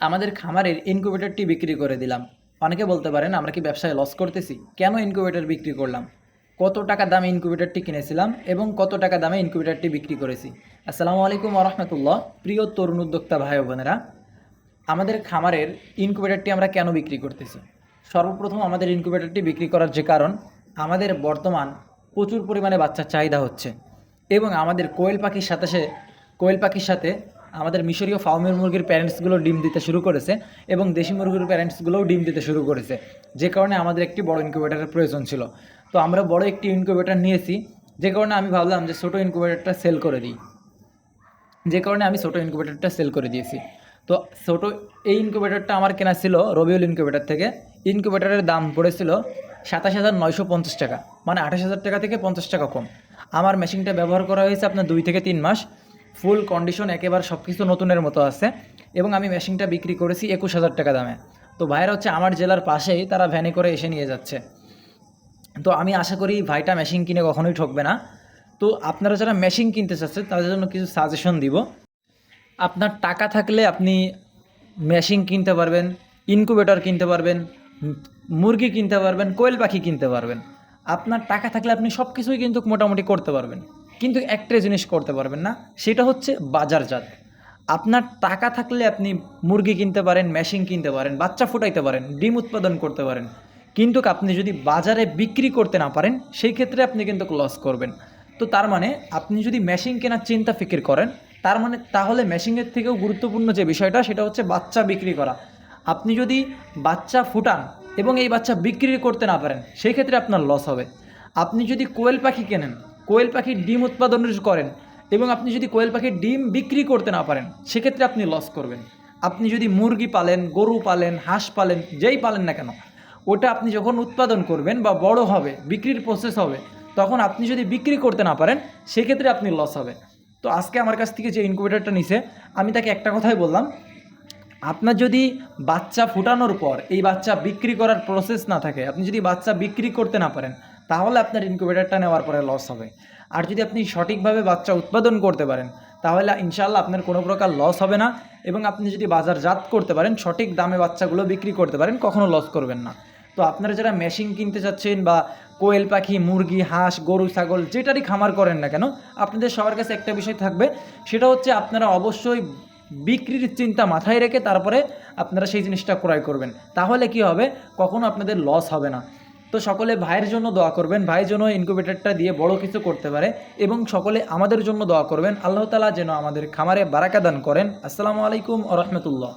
আমাদের খামারের ইনকিউবেটরটি বিক্রি করে দিলাম। অনেকে বলতে পারেন, আমরা কি ব্যবসায় লস করতেছি? কেন ইনকিউবেটর বিক্রি করলাম? কত টাকা দামে ইনকিউবেটরটি কিনেছিলাম এবং কত টাকা দামে ইনকিউবেটরটি বিক্রি করেছি? আসসালামু আলাইকুম রহমতুল্লাহ। প্রিয় তরুণ উদ্যোক্তা ভাই বোনেরা, আমাদের খামারের ইনকিউবেটরটি আমরা কেন বিক্রি করতেছি? সর্বপ্রথম আমাদের ইনকিউবেটরটি বিক্রি করার যে কারণ, আমাদের বর্তমান প্রচুর পরিমাণে বাচ্চার চাহিদা হচ্ছে এবং আমাদের কোয়েল পাখির সাথে সে কোয়েল পাখির সাথে আমাদের মিশরীয় ফার্মের মুরগির প্যারেন্টসগুলো ডিম দিতে শুরু করেছে এবং দেশি মুরগির প্যারেন্টসগুলোও ডিম দিতে শুরু করেছে। যে কারণে আমাদের একটি বড় ইনকিউবেটারের প্রয়োজন ছিল। তো আমরা বড় একটি ইনকিউবেটার নিয়েছি। যে কারণে আমি ভাবলাম যে ছোটো ইনকিউবেটারটা সেল করে দিই। যে কারণে আমি ছোটো ইনকিউবেটরটা সেল করে দিয়েছি। তো ছোটো এই ইনকিউবেটরটা আমার কেনা ছিল রবিউল ইনকিউবেটর থেকে। ইনকিউবেটরের দাম পড়েছিল সাতাশ হাজার নয়শো পঞ্চাশ টাকা। মানে আঠাশ হাজার টাকা থেকে পঞ্চাশ টাকা কম। আমার মেশিনটা ব্যবহার করা হয়েছে আপনার দুই থেকে তিন মাস। ফুল কন্ডিশন একেবারে সব কিছু নতুনের মতো আছে এবং আমি মেশিনটা বিক্রি করেছি একুশ হাজার টাকা দামে। তো ভাইরা হচ্ছে আমার জেলার পাশেই তারা ভ্যানে করে এসে নিয়ে যাচ্ছে। তো আমি আশা করি ভাইটা মেশিন কিনে কখনোই ঠকবে না। তো আপনারা যারা মেশিন কিনতে চাচ্ছেন, তাদের জন্য কিছু সাজেশন দিব। আপনার টাকা থাকলে আপনি মেশিন কিনতে পারবেন ইনকুবেটর কিনতে পারবেন, মুরগি কিনতে পারবেন, কোয়েল পাখি কিনতে পারবেন। আপনার টাকা থাকলে আপনি সব কিছুই কিন্তু মোটামুটি করতে পারবেন। কিন্তু একটা জিনিস করতে পারবেন না, সেটা হচ্ছে বাজারজাত। আপনার টাকা থাকলে আপনি মুরগি কিনতে পারেন, মেশিন কিনতে পারেন, বাচ্চা ফুটাইতে পারেন, ডিম উৎপাদন করতে পারেন। কিন্তু আপনি যদি বাজারে বিক্রি করতে না পারেন, সেই ক্ষেত্রে আপনি কিন্তু লস করবেন। তো তার মানে আপনি যদি মেশিন কেনার চিন্তা ফিকির করেন, তার মানে তাহলে মেশিনের থেকেও গুরুত্বপূর্ণ যে বিষয়টা, সেটা হচ্ছে বাচ্চা বিক্রি করা। আপনি যদি বাচ্চা ফুটান এবং এই বাচ্চা বিক্রি করতে না পারেন, সেই ক্ষেত্রে আপনার লস হবে। আপনি যদি কোয়েল পাখি কেনেন কোয়েল পাখির ডিম উৎপাদন করেন এবং আপনি যদি কোয়েল পাখির ডিম বিক্রি করতে না পারেন, সেক্ষেত্রে আপনি লস করবেন। আপনি যদি মুরগি পালেন, গরু পালেন, হাঁস পালেন, যেই পালেন না কেন, ওটা আপনি যখন উৎপাদন করবেন বা বড় হবে, বিক্রির প্রসেস হবে, তখন আপনি যদি বিক্রি করতে না পারেন, সেক্ষেত্রে আপনি লস হবে। তো আজকে আমার কাছ থেকে যে ইনকিউবেটরটা নিছে, আমি তাকে একটা কথাই বললাম, আপনার যদি বাচ্চা ফুটানোর পর এই বাচ্চা বিক্রি করার প্রসেস না থাকে, আপনি যদি বাচ্চা বিক্রি করতে না পারেন তাহলে আপনার ইনকিউবেটরটা নেওয়ার পরে লস হবে। আর যদি আপনি সঠিকভাবে বাচ্চা উৎপাদন করতে পারেন, তাহলে ইনশাল্লাহ আপনার কোনো প্রকার লস হবে না এবং আপনি যদি বাজারজাত করতে পারেন, সঠিক দামে বাচ্চাগুলো বিক্রি করতে পারেন কখনও লস করবেন না। তো আপনারা যারা মেশিন কিনতে চাচ্ছেন বা কোয়েল পাখি, মুরগি, হাঁস, গরু, ছাগল যেটারই খামার করেন না কেন, আপনাদের সবার কাছে একটা বিষয় থাকবে, সেটা হচ্ছে আপনারা অবশ্যই বিক্রির চিন্তা মাথায় রেখে তারপরে আপনারা সেই জিনিসটা ক্রয় করবেন। তাহলে কি হবে? কখনো আপনাদের লস হবে না। তো সকলে ভাইয়ের জন্য দোয়া করবেন, ভাই যেন ইনকিউবেটারটা দিয়ে বড় কিছু করতে পারে এবং সকলে আমাদের জন্য দোয়া করবেন। আল্লাহ তালা যেন আমাদের খামারে বারাকা দান করেন। আসসালামু আলাইকুম রহমতুল্লাহ।